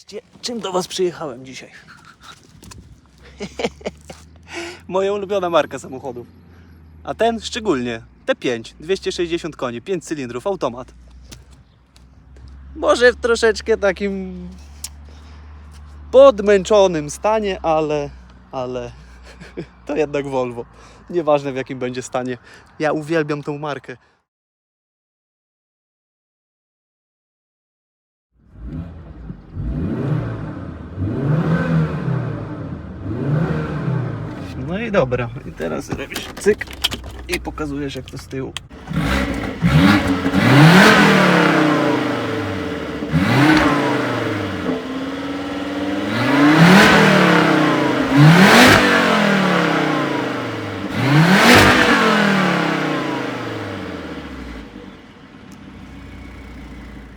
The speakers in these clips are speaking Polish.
Zobaczcie, czym do Was przyjechałem dzisiaj. Moja ulubiona marka samochodów. A ten szczególnie. T5, 260 koni, 5 cylindrów, automat. Może w troszeczkę takim podmęczonym stanie, ale, ale to jednak Volvo. Nieważne w jakim będzie stanie. Ja uwielbiam tą markę. No dobra. I teraz robisz cyk i pokazujesz jak to z tyłu.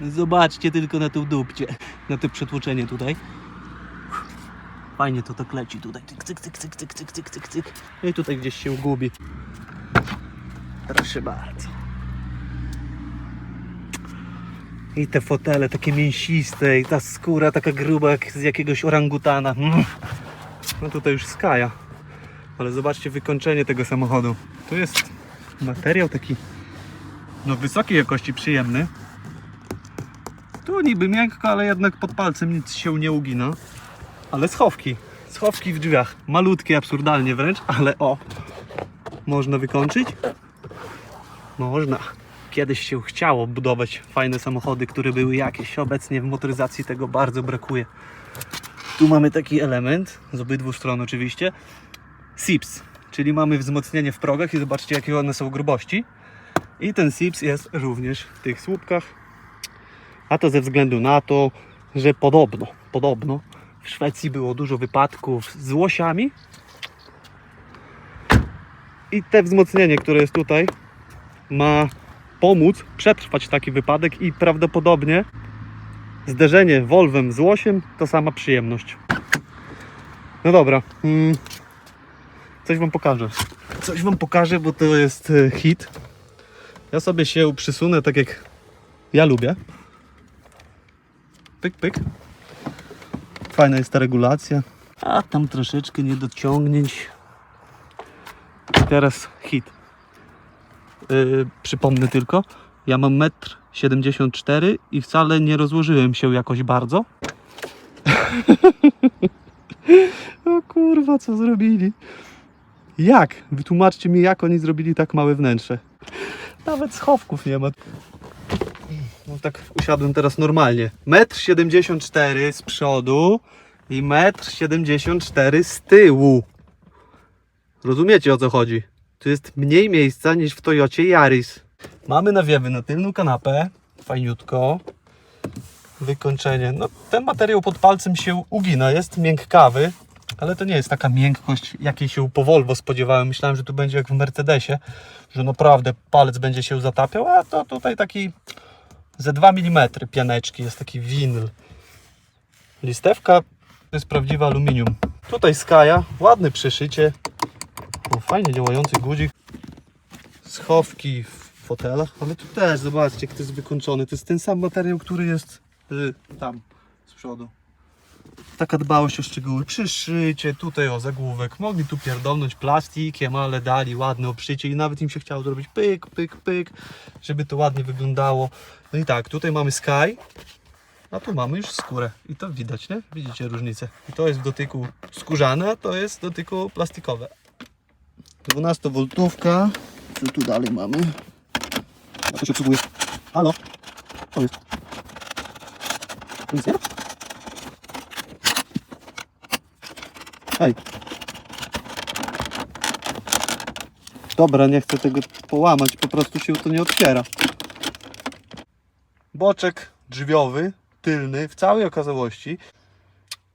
Zobaczcie tylko na tą dupcie, na to przetłoczenie tutaj. Fajnie to tak leci tutaj. Cyk, cyk, cyk, cyk, cyk, cyk, cyk, cyk, cyk. No i tutaj gdzieś się gubi. Proszę bardzo. I te fotele takie mięsiste i ta skóra taka gruba jak z jakiegoś orangutana. Mm. No tutaj już skaja. Ale zobaczcie wykończenie tego samochodu. Tu jest materiał taki no wysokiej jakości, przyjemny. Tu niby miękko, ale jednak pod palcem nic się nie ugina. Ale schowki. Schowki w drzwiach. Malutkie absurdalnie wręcz, ale o. Można wykończyć? Można. Kiedyś się chciało budować fajne samochody, które były jakieś. Obecnie w motoryzacji tego bardzo brakuje. Tu mamy taki element, z obydwu stron oczywiście. SIPS, czyli mamy wzmocnienie w progach i zobaczcie jakie one są grubości. I ten SIPS jest również w tych słupkach. A to ze względu na to, że podobno, podobno w Szwecji było dużo wypadków z łosiami. I te wzmocnienie, które jest tutaj, ma pomóc przetrwać taki wypadek i prawdopodobnie zderzenie Volvem z łosiem to sama przyjemność. No dobra, mm, coś Wam pokażę. Coś Wam pokażę, bo to jest e, hit. Ja sobie się przysunę tak jak ja lubię. Pyk, pyk. Fajna jest ta regulacja. A tam troszeczkę niedociągnięć. I teraz hit. Yy, przypomnę tylko, ja mam 1,74 m i wcale nie rozłożyłem się jakoś bardzo. o kurwa, co zrobili? Jak? Wytłumaczcie mi, jak oni zrobili tak małe wnętrze. Nawet schowków nie ma. No tak usiadłem teraz normalnie. 1,74 m z przodu i 1,74 m z tyłu. Rozumiecie o co chodzi? Tu jest mniej miejsca niż w Toyocie Yaris. Mamy nawiewy na tylną kanapę. Fajniutko. Wykończenie. No, ten materiał pod palcem się ugina. Jest miękkawy, ale to nie jest taka miękkość, jakiej się po Volvo spodziewałem. Myślałem, że tu będzie jak w Mercedesie, że naprawdę palec będzie się zatapiał, a to tutaj taki ze 2 mm pianeczki, jest taki winyl. Listewka to jest prawdziwe aluminium. Tutaj skaja, ładne przyszycie. O, fajnie działający guzik. Schowki w fotelach, ale tu też zobaczcie, jak to jest wykończony. To jest ten sam materiał, który jest y, tam z przodu. Taka dbałość o szczegóły. Przyszycie, tutaj o zagłówek. Mogli tu pierdolnąć plastikiem, ale dali ładne obszycie i nawet im się chciało zrobić pyk, pyk, pyk, żeby to ładnie wyglądało. No i tak, tutaj mamy Sky, a tu mamy już skórę. I to widać, nie? Widzicie różnicę. I to jest w dotyku skórzane, a to jest w dotyku plastikowe. 12 voltówka. Co tu dalej mamy? A to się obsługuje. Halo? Co jest? Nic nie? Hej. Dobra, nie chcę tego połamać, po prostu się to nie otwiera. Boczek drzwiowy, tylny, w całej okazałości.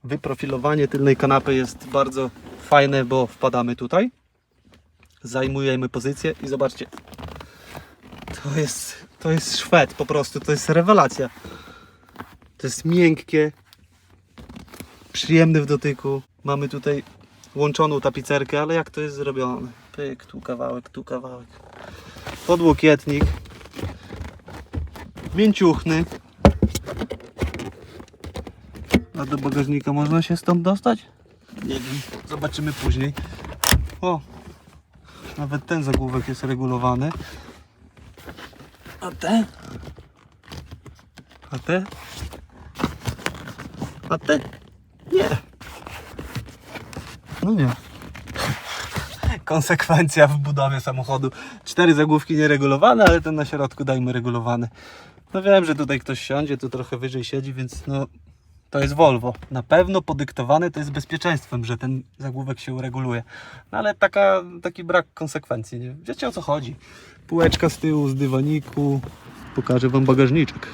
Wyprofilowanie tylnej kanapy jest bardzo fajne, bo wpadamy tutaj. Zajmujemy pozycję i zobaczcie. To jest, to jest Szwed po prostu, to jest rewelacja. To jest miękkie, przyjemne w dotyku. Mamy tutaj łączoną tapicerkę, ale jak to jest zrobione? Pyk, tu kawałek, tu kawałek. Podłokietnik. Mięciuchny. A do bagażnika można się stąd dostać? Nie wiem, zobaczymy później. O, nawet ten zagłówek jest regulowany. A te? A te? A te? Nie. No nie. Konsekwencja w budowie samochodu. Cztery zagłówki nieregulowane, ale ten na środku dajmy regulowany. No wiem, że tutaj ktoś siądzie, tu trochę wyżej siedzi, więc no to jest Volvo. Na pewno podyktowane to jest bezpieczeństwem, że ten zagłówek się ureguluje. No ale taka, taki brak konsekwencji, nie? Wiecie o co chodzi. Półeczka z tyłu, z dywaniku. Pokażę Wam bagażniczek.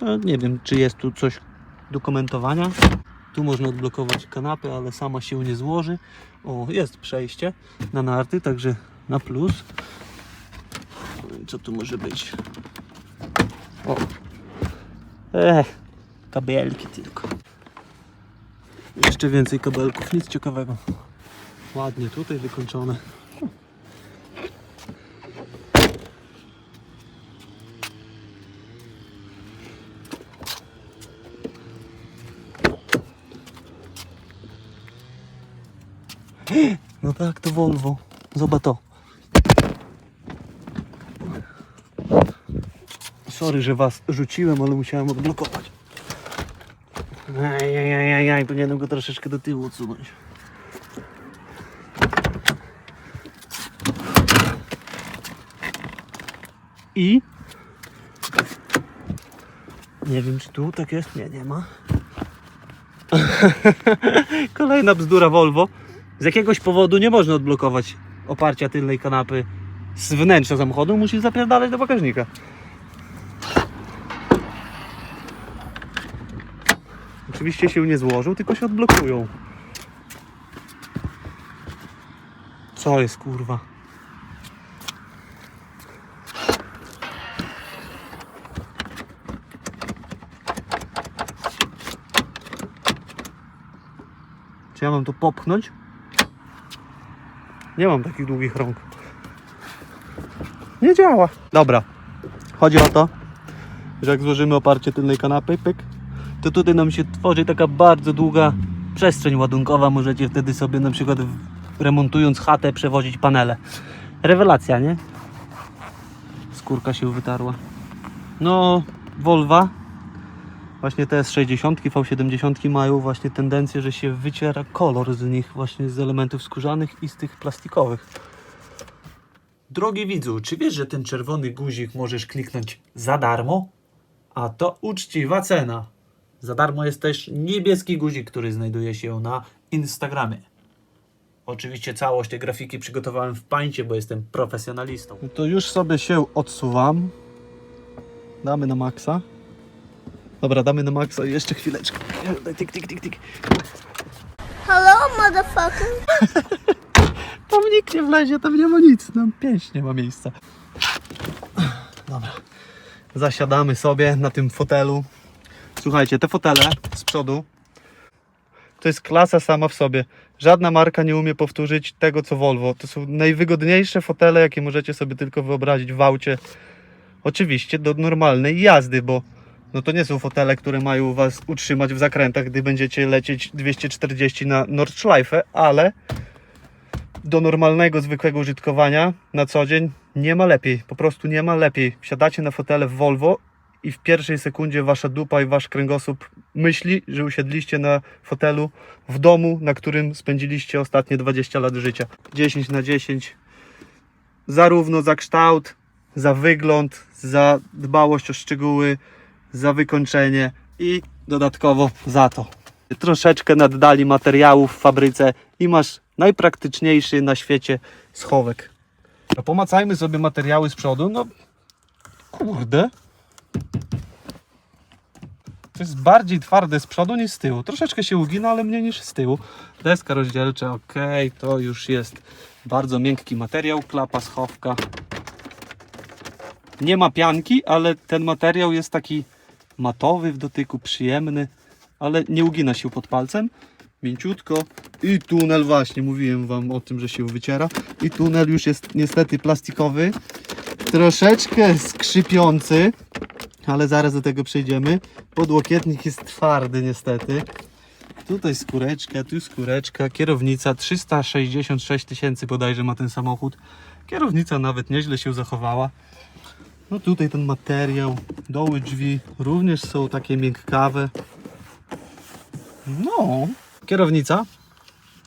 No, nie wiem, czy jest tu coś do komentowania. Tu można odblokować kanapę, ale sama się nie złoży. O, jest przejście na narty, także na plus. Co tu może być? O. Ech, kabelki tylko. Jeszcze więcej kabelków, nic ciekawego. Ładnie tutaj wykończone. No tak, to Volvo. Zobacz to. Sorry, że was rzuciłem, ale musiałem odblokować. Ajajajajaj, powinienem go troszeczkę do tyłu odsunąć. I? Nie wiem, czy tu tak jest. Nie, nie ma. Kolejna bzdura Volvo. Z jakiegoś powodu nie można odblokować oparcia tylnej kanapy z wnętrza samochodu, musi zapierdalać do bagażnika. Oczywiście się nie złożył, tylko się odblokują. Co jest kurwa? Czy ja mam to popchnąć? Nie mam takich długich rąk. Nie działa. Dobra. Chodzi o to, że jak złożymy oparcie tylnej kanapy, pyk, to tutaj nam się tworzy taka bardzo długa przestrzeń ładunkowa. Możecie wtedy sobie na przykład remontując chatę przewozić panele. Rewelacja, nie? Skórka się wytarła. No, Volva. Właśnie te S60, V70 mają właśnie tendencję, że się wyciera kolor z nich właśnie z elementów skórzanych i z tych plastikowych. Drogi widzu, czy wiesz, że ten czerwony guzik możesz kliknąć za darmo? A to uczciwa cena. Za darmo jest też niebieski guzik, który znajduje się na Instagramie. Oczywiście całość tej grafiki przygotowałem w pańcie, bo jestem profesjonalistą. No to już sobie się odsuwam. Damy na maksa. Dobra, damy na maksa i jeszcze chwileczkę. Tik, tik, tik, tik. Hello, motherfucker. Tam nikt nie wlezie, tam nie ma nic. Tam pięść nie ma miejsca. Dobra. Zasiadamy sobie na tym fotelu. Słuchajcie, te fotele z przodu to jest klasa sama w sobie. Żadna marka nie umie powtórzyć tego, co Volvo. To są najwygodniejsze fotele, jakie możecie sobie tylko wyobrazić w aucie. Oczywiście do normalnej jazdy, bo no to nie są fotele, które mają Was utrzymać w zakrętach, gdy będziecie lecieć 240 na Nordschleife, ale do normalnego, zwykłego użytkowania na co dzień nie ma lepiej. Po prostu nie ma lepiej. Wsiadacie na fotele w Volvo i w pierwszej sekundzie wasza dupa i wasz kręgosłup myśli, że usiedliście na fotelu w domu, na którym spędziliście ostatnie 20 lat życia. 10 na 10. Zarówno za kształt, za wygląd, za dbałość o szczegóły, za wykończenie i dodatkowo za to. Troszeczkę naddali materiałów w fabryce i masz najpraktyczniejszy na świecie schowek. No pomacajmy sobie materiały z przodu. No kurde. To jest bardziej twarde z przodu niż z tyłu. Troszeczkę się ugina, ale mniej niż z tyłu. Deska rozdzielcza, ok, to już jest bardzo miękki materiał, klapa schowka. Nie ma pianki, ale ten materiał jest taki matowy w dotyku, przyjemny, ale nie ugina się pod palcem. mięciutko. I tunel właśnie, mówiłem wam o tym, że się wyciera. I tunel już jest niestety plastikowy. Troszeczkę skrzypiący, ale zaraz do tego przejdziemy. Podłokietnik jest twardy niestety. Tutaj skóreczka, tu skóreczka, kierownica 366 tysięcy bodajże ma ten samochód. Kierownica nawet nieźle się zachowała. No tutaj ten materiał, doły drzwi również są takie miękkawe. No, kierownica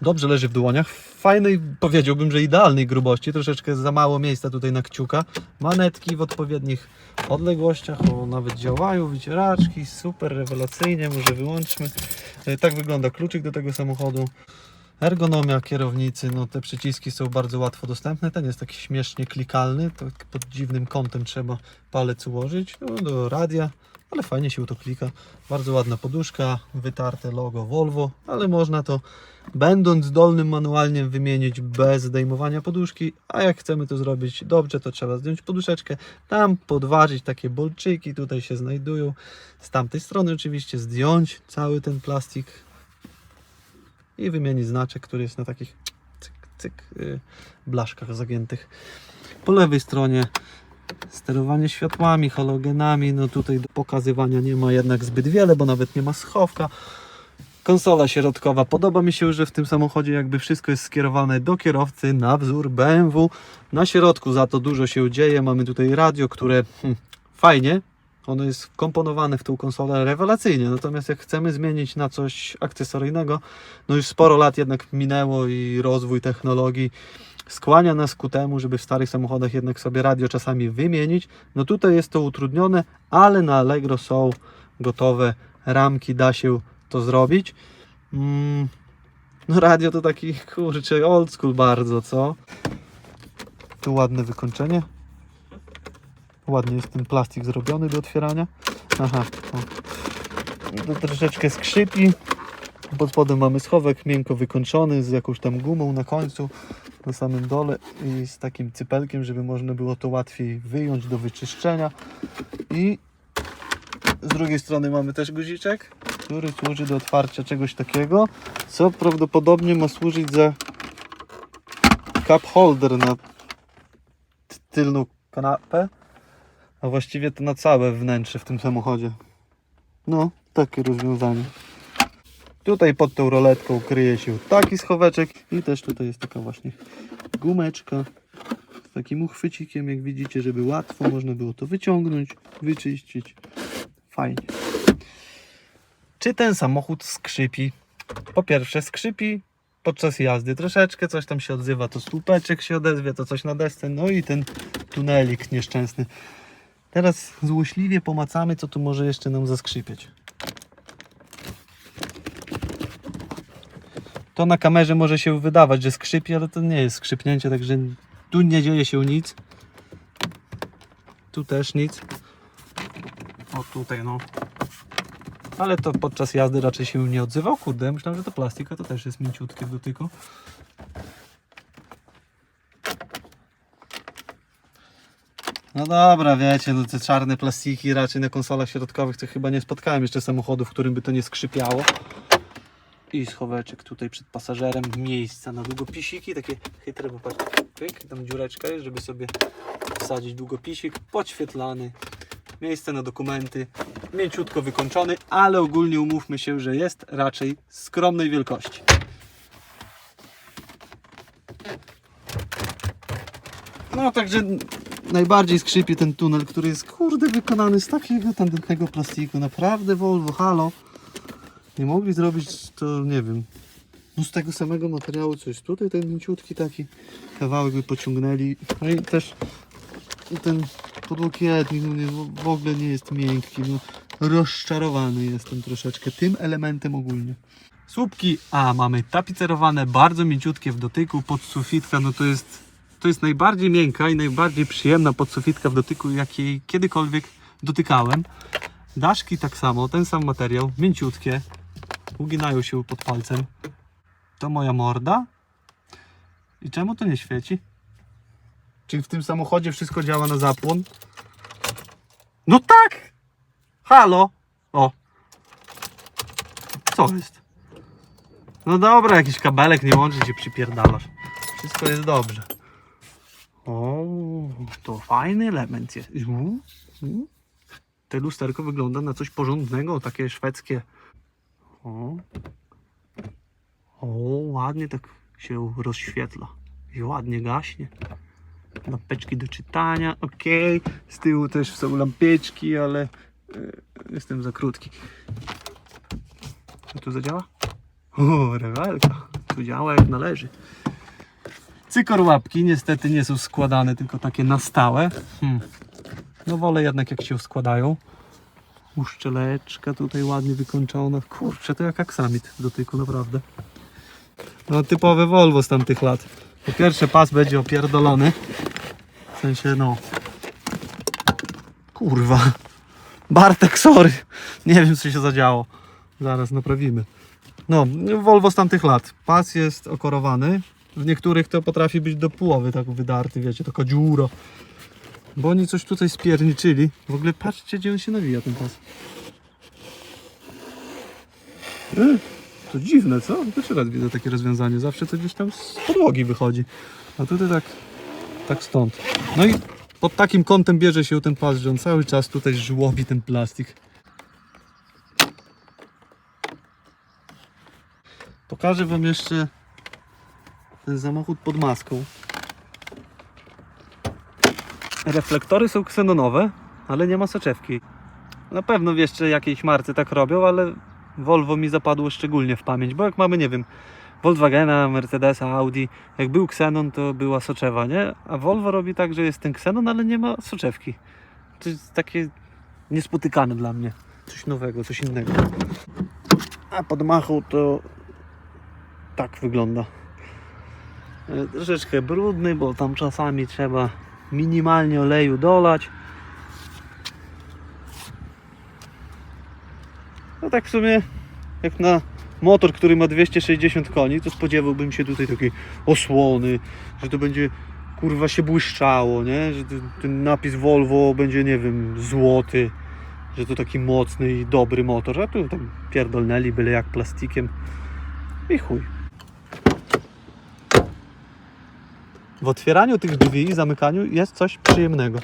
dobrze leży w dłoniach. Fajnej, powiedziałbym, że idealnej grubości. Troszeczkę za mało miejsca tutaj na kciuka. Manetki w odpowiednich odległościach. O, nawet działają, wycieraczki. Super, rewelacyjnie. Może wyłączmy. E, Tak wygląda kluczyk do tego samochodu. Ergonomia kierownicy, no te przyciski są bardzo łatwo dostępne. Ten jest taki śmiesznie klikalny, tak pod dziwnym kątem trzeba palec ułożyć. No, do radia, ale fajnie się to klika. Bardzo ładna poduszka, wytarte logo Volvo, ale można to będąc dolnym manualnie wymienić bez zdejmowania poduszki, a jak chcemy to zrobić dobrze, to trzeba zdjąć poduszeczkę, tam podważyć takie bolczyki, tutaj się znajdują, z tamtej strony oczywiście zdjąć cały ten plastik i wymienić znaczek, który jest na takich cyk, cyk, yy, blaszkach zagiętych. Po lewej stronie sterowanie światłami, halogenami, no tutaj do pokazywania nie ma jednak zbyt wiele, bo nawet nie ma schowka. Konsola środkowa. Podoba mi się, że w tym samochodzie jakby wszystko jest skierowane do kierowcy na wzór BMW. Na środku za to dużo się dzieje. Mamy tutaj radio, które hmm, fajnie. Ono jest wkomponowane w tą konsolę rewelacyjnie. Natomiast jak chcemy zmienić na coś akcesoryjnego, no już sporo lat jednak minęło i rozwój technologii skłania nas ku temu, żeby w starych samochodach jednak sobie radio czasami wymienić. No tutaj jest to utrudnione, ale na Allegro są gotowe ramki, da się to zrobić. Mm, no radio to taki kurczę old school bardzo, co? Tu ładne wykończenie. Ładnie jest ten plastik zrobiony do otwierania. Aha, to troszeczkę skrzypi. Pod spodem mamy schowek miękko wykończony z jakąś tam gumą na końcu, na samym dole i z takim cypelkiem, żeby można było to łatwiej wyjąć do wyczyszczenia. I z drugiej strony mamy też guziczek, który służy do otwarcia czegoś takiego, co prawdopodobnie ma służyć za cup holder na tylną kanapę, a właściwie to na całe wnętrze w tym samochodzie. No, takie rozwiązanie. Tutaj pod tą roletką kryje się taki schoweczek i też tutaj jest taka właśnie gumeczka z takim uchwycikiem, jak widzicie, żeby łatwo można było to wyciągnąć, wyczyścić. Fajnie. Czy ten samochód skrzypi? Po pierwsze skrzypi podczas jazdy troszeczkę, coś tam się odzywa, to słupeczek się odezwie, to coś na desce, no i ten tunelik nieszczęsny. Teraz złośliwie pomacamy, co tu może jeszcze nam zaskrzypieć. To na kamerze może się wydawać, że skrzypi, ale to nie jest skrzypnięcie, także tu nie dzieje się nic. Tu też nic. O tutaj no. Ale to podczas jazdy raczej się nie odzywał. Kurde, myślałem, że to plastik, a to też jest mięciutkie w dotyku. No dobra, wiecie, no te czarne plastiki raczej na konsolach środkowych to chyba nie spotkałem jeszcze samochodu, w którym by to nie skrzypiało. I schoweczek tutaj przed pasażerem, miejsca na długopisiki, takie chytre, bo patrz, pyk, tam dziureczka jest, żeby sobie wsadzić długopisik, podświetlany, miejsce na dokumenty, mięciutko wykończony, ale ogólnie umówmy się, że jest raczej skromnej wielkości. No także najbardziej skrzypi ten tunel, który jest kurde wykonany z takiego tandetnego plastiku. Naprawdę Volvo, halo. Nie mogli zrobić to, nie wiem, no z tego samego materiału coś tutaj, ten mięciutki taki kawałek by pociągnęli. No i też ten podłokietnik no w ogóle nie jest miękki, no rozczarowany jestem troszeczkę tym elementem ogólnie. Słupki A mamy tapicerowane, bardzo mięciutkie w dotyku, podsufitka, no to jest, to jest najbardziej miękka i najbardziej przyjemna podsufitka w dotyku, jakiej kiedykolwiek dotykałem. Daszki tak samo, ten sam materiał, mięciutkie, uginają się pod palcem. To moja morda. I czemu to nie świeci? Czyli w tym samochodzie wszystko działa na zapłon? No tak! Halo! O! Co jest? No dobra, jakiś kabelek nie łączy się przypierdalasz. Wszystko jest dobrze. O, to fajny element jest. Te lusterko wygląda na coś porządnego, takie szwedzkie. O, o ładnie tak się rozświetla. I ładnie gaśnie. Lampeczki do czytania, ok. Z tyłu też są lampeczki, ale e, jestem za krótki. Co tu zadziała? O, rewelka. Tu działa jak należy. Cykor łapki niestety nie są składane, tylko takie na stałe. Hmm. No wolę jednak jak się składają. Uszczeleczka tutaj ładnie wykończona. Kurczę, to jak aksamit dotyku, naprawdę. No typowe Volvo z tamtych lat. Po pierwsze pas będzie opierdolony. W sensie no... Kurwa. Bartek, sorry. Nie wiem co się zadziało. Zaraz naprawimy. No, Volvo z tamtych lat. Pas jest okorowany. W niektórych to potrafi być do połowy tak wydarty, wiecie, taka dziura. Bo oni coś tutaj spierniczyli. W ogóle patrzcie, gdzie on się nawija, ten pas. E, to dziwne, co? Pierwszy raz widzę takie rozwiązanie. Zawsze to gdzieś tam z podłogi wychodzi. A tutaj tak, tak stąd. No i pod takim kątem bierze się ten pas, że on cały czas tutaj żłobi ten plastik. Pokażę Wam jeszcze ten samochód pod maską. Reflektory są ksenonowe, ale nie ma soczewki. Na pewno jeszcze jakiejś marce tak robią, ale Volvo mi zapadło szczególnie w pamięć, bo jak mamy, nie wiem, Volkswagena, Mercedesa, Audi, jak był ksenon, to była soczewa, nie? A Volvo robi tak, że jest ten ksenon, ale nie ma soczewki. To jest takie niespotykane dla mnie. Coś nowego, coś innego. A pod machą to tak wygląda. Troszeczkę brudny, bo tam czasami trzeba minimalnie oleju dolać. No tak w sumie jak na motor, który ma 260 koni, to spodziewałbym się tutaj takiej osłony, że to będzie kurwa się błyszczało, nie? Że ten napis Volvo będzie, nie wiem, złoty, że to taki mocny i dobry motor, a tu tam pierdolnęli byle jak plastikiem i chuj. W otwieraniu tych drzwi i zamykaniu jest coś przyjemnego.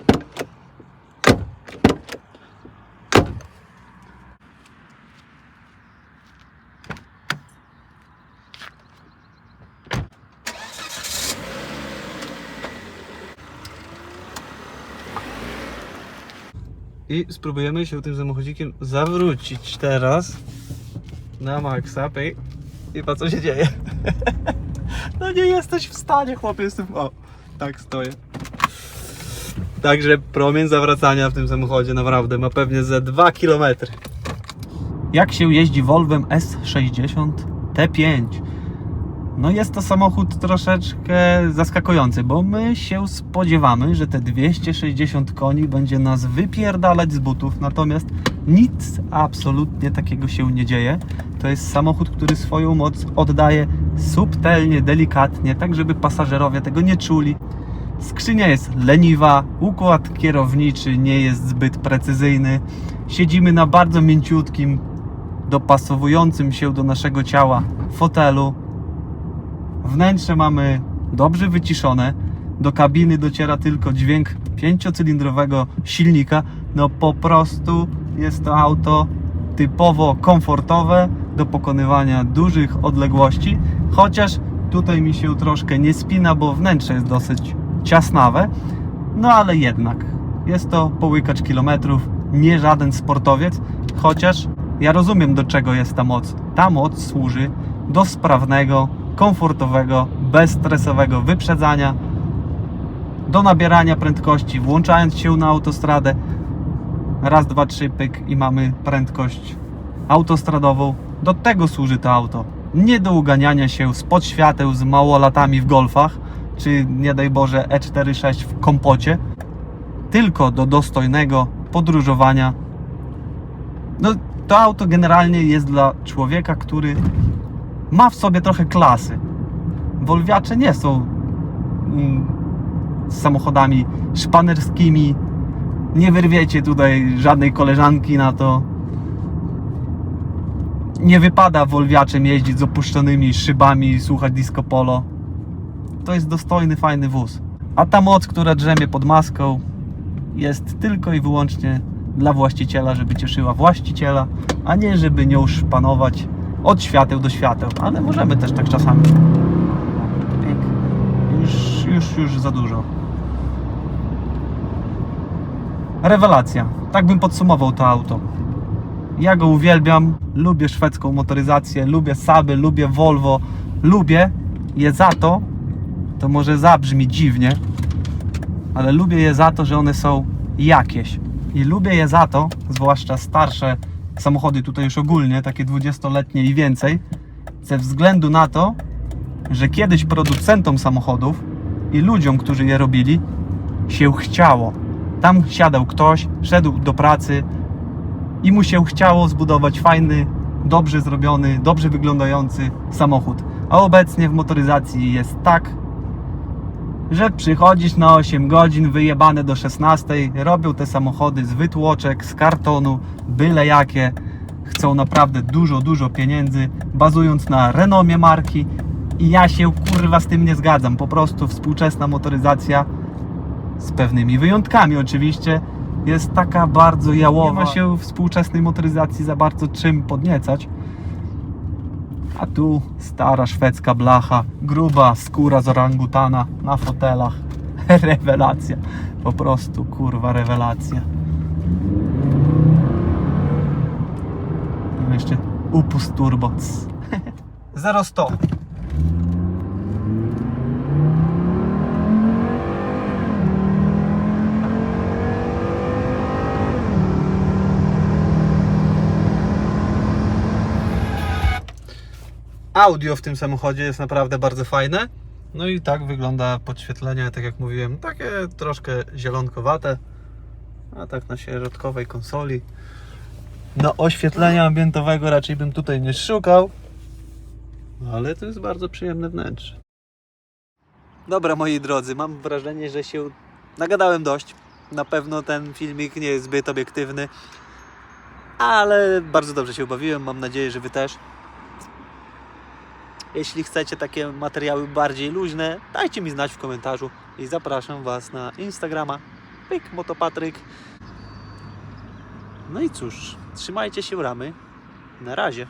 I spróbujemy się tym samochodzikiem zawrócić teraz na maksa. I pa co się dzieje. No nie jesteś w stanie, chłopie, jestem... O, tak stoję. Także promień zawracania w tym samochodzie naprawdę ma pewnie ze 2 km. Jak się jeździ Volvem S60 T5? No jest to samochód troszeczkę zaskakujący, bo my się spodziewamy, że te 260 koni będzie nas wypierdalać z butów, natomiast nic absolutnie takiego się nie dzieje. To jest samochód, który swoją moc oddaje subtelnie, delikatnie, tak żeby pasażerowie tego nie czuli. Skrzynia jest leniwa, układ kierowniczy nie jest zbyt precyzyjny. Siedzimy na bardzo mięciutkim, dopasowującym się do naszego ciała fotelu. Wnętrze mamy dobrze wyciszone. Do kabiny dociera tylko dźwięk pięciocylindrowego silnika. No po prostu jest to auto typowo komfortowe do pokonywania dużych odległości. Chociaż tutaj mi się troszkę nie spina, bo wnętrze jest dosyć ciasnawe. No ale jednak jest to połykacz kilometrów, nie żaden sportowiec. Chociaż ja rozumiem do czego jest ta moc. Ta moc służy do sprawnego, komfortowego, bezstresowego wyprzedzania, do nabierania prędkości, włączając się na autostradę. Raz, dwa, trzy, pyk i mamy prędkość autostradową. Do tego służy to auto. Nie do uganiania się spod świateł z małolatami w golfach, czy nie daj Boże E46 w kompocie, tylko do dostojnego podróżowania. No, to auto generalnie jest dla człowieka, który ma w sobie trochę klasy. Wolwiacze nie są mm, samochodami szpanerskimi. Nie wyrwiecie tutaj żadnej koleżanki na to. Nie wypada Wolwiaczem jeździć z opuszczonymi szybami i słuchać disco polo. To jest dostojny, fajny wóz. A ta moc, która drzemie pod maską, jest tylko i wyłącznie dla właściciela, żeby cieszyła właściciela, a nie żeby nią szpanować od świateł do świateł. Ale możemy też tak czasami. Już, już, już za dużo. Rewelacja. Tak bym podsumował to auto. Ja go uwielbiam, lubię szwedzką motoryzację, lubię Saby, lubię Volvo, lubię je za to, to może zabrzmi dziwnie, ale lubię je za to, że one są jakieś. I lubię je za to, zwłaszcza starsze samochody tutaj już ogólnie, takie 20-letnie i więcej, ze względu na to, że kiedyś producentom samochodów i ludziom, którzy je robili, się chciało. Tam siadał ktoś, szedł do pracy i mu się chciało zbudować fajny, dobrze zrobiony, dobrze wyglądający samochód. A obecnie w motoryzacji jest tak, że przychodzisz na 8 godzin, wyjebane do 16, robią te samochody z wytłoczek, z kartonu, byle jakie. Chcą naprawdę dużo, dużo pieniędzy, bazując na renomie marki. I ja się kurwa z tym nie zgadzam. Po prostu współczesna motoryzacja, z pewnymi wyjątkami oczywiście, jest taka bardzo jałowa. Nie ma się współczesnej motoryzacji za bardzo czym podniecać. A tu stara szwedzka blacha, gruba skóra z orangutana na fotelach. Rewelacja. Po prostu kurwa rewelacja. No jeszcze upust turbo. 0100. Audio w tym samochodzie jest naprawdę bardzo fajne. No i tak wygląda podświetlenie, tak jak mówiłem, takie troszkę zielonkowate. A tak na środkowej konsoli. No oświetlenia ambientowego raczej bym tutaj nie szukał. Ale to jest bardzo przyjemne wnętrze. Dobra moi drodzy, mam wrażenie, że się nagadałem dość. Na pewno ten filmik nie jest zbyt obiektywny. Ale bardzo dobrze się bawiłem, mam nadzieję, że Wy też. Jeśli chcecie takie materiały bardziej luźne, dajcie mi znać w komentarzu i zapraszam Was na Instagrama pyk motopatryk. No i cóż, trzymajcie się ramy. Na razie.